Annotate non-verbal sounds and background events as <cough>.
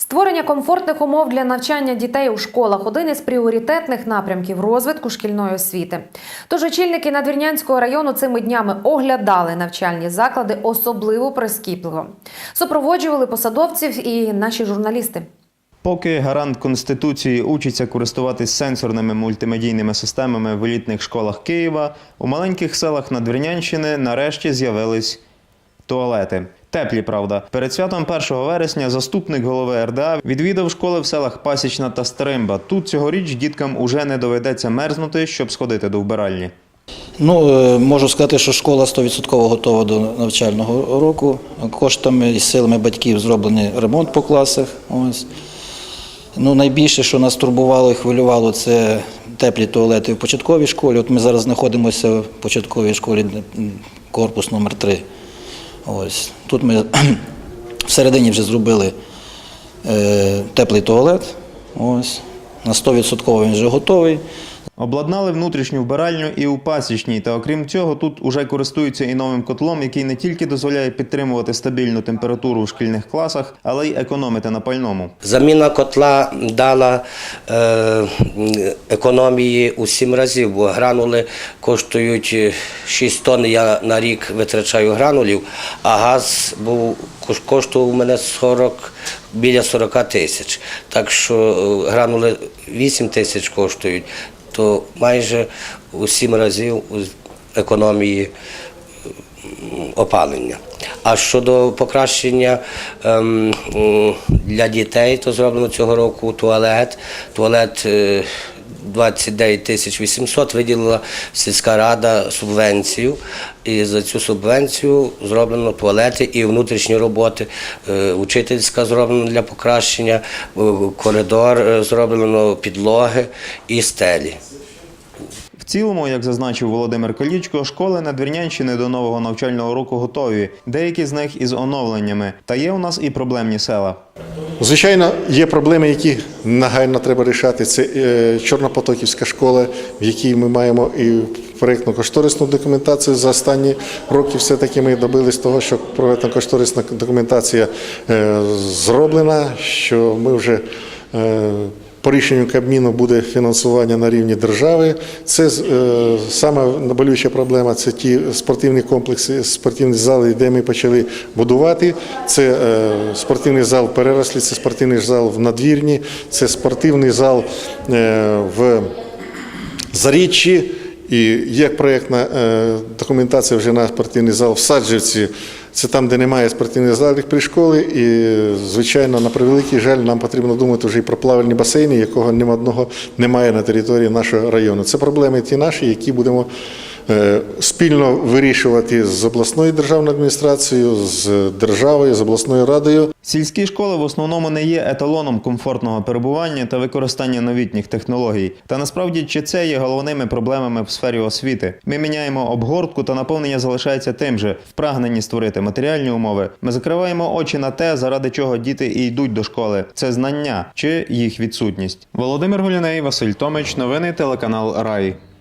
Створення комфортних умов для навчання дітей у школах один із пріоритетних напрямків розвитку шкільної освіти. Тож очільники Надвірнянського району цими днями оглядали навчальні заклади особливо прискіпливо. Супроводжували посадовців і наші журналісти. Поки гарант Конституції учиться користуватись сенсорними мультимедійними системами в елітних школах Києва, у маленьких селах Надвірнянщини нарешті з'явились туалети. Теплі, правда. Перед святом 1 вересня заступник голови РДА відвідав школи в селах Пасічна та Стримба. Тут цьогоріч діткам уже не доведеться мерзнути, щоб сходити до вбиральні. Ну, е, можу сказати, що школа 100% готова до навчального року. Коштами і силами батьків зроблений ремонт по класах. Ось. Ну, найбільше, що нас турбувало і хвилювало, це теплі туалети в початковій школі. От ми зараз знаходимося в початковій школі корпус номер 3 Ось. Тут ми <clears throat> всередині вже зробили е, теплий туалет. Ось. На 100% він вже готовий. Обладнали внутрішню вбиральню і у пасічній, та окрім цього, тут уже користуються і новим котлом, який не тільки дозволяє підтримувати стабільну температуру в шкільних класах, але й економити на пальному. Заміна котла дала е, економії у сім разів, бо гранули коштують е, 6 тонн. Я на рік витрачаю гранулів, а газ був коштував у мене 40, біля 40 тисяч. Так що е, гранули 8 тисяч коштують, то майже у сім разів у економії опалення. А щодо покращення ем, для дітей, то зроблено цього року туалет. Туалет е, 29 тисяч 800 виділила сільська рада субвенцію. І за цю субвенцію зроблено туалети і внутрішні роботи. Е, Учительська зроблена для покращення, е, коридор е, зроблено, підлоги і стелі. Цілому, як зазначив Володимир Колічко, школи Надвірнянщини до нового навчального року готові. Деякі з них із оновленнями. Та є у нас і проблемні села. Звичайно, є проблеми, які нагально треба рішати. Це е, Чорнопотоківська школа, в якій ми маємо і проєктно-кошторисну документацію. За останні роки все-таки ми добились того, що проєктно-кошторисна документація е, зроблена, що ми вже е, по рішенню Кабміну буде фінансування на рівні держави. Це е, саме болюча проблема. Це ті спортивні комплекси, спортивні зали, де ми почали будувати. Це е, спортивний зал перерослі, це спортивний зал в надвірні, це спортивний зал е, в Заріччі. І є проєктна е, документація вже на спортивний зал в Саджівці. Це там, де немає спортивних залів при школі. І, звичайно, на превеликий жаль, нам потрібно думати вже і про плавальні басейни, якого ні одного немає на території нашого району. Це проблеми ті наші, які будемо спільно вирішувати з обласною державною адміністрацією, з державою, з обласною радою. Сільські школи в основному не є еталоном комфортного перебування та використання новітніх технологій. Та насправді чи це є головними проблемами в сфері освіти? Ми міняємо обгортку та наповнення залишається тим же в прагненні створити матеріальні умови. Ми закриваємо очі на те, заради чого діти і йдуть до школи. Це знання чи їх відсутність. Володимир Гуляней, Василь Томич, новини телеканал Рай.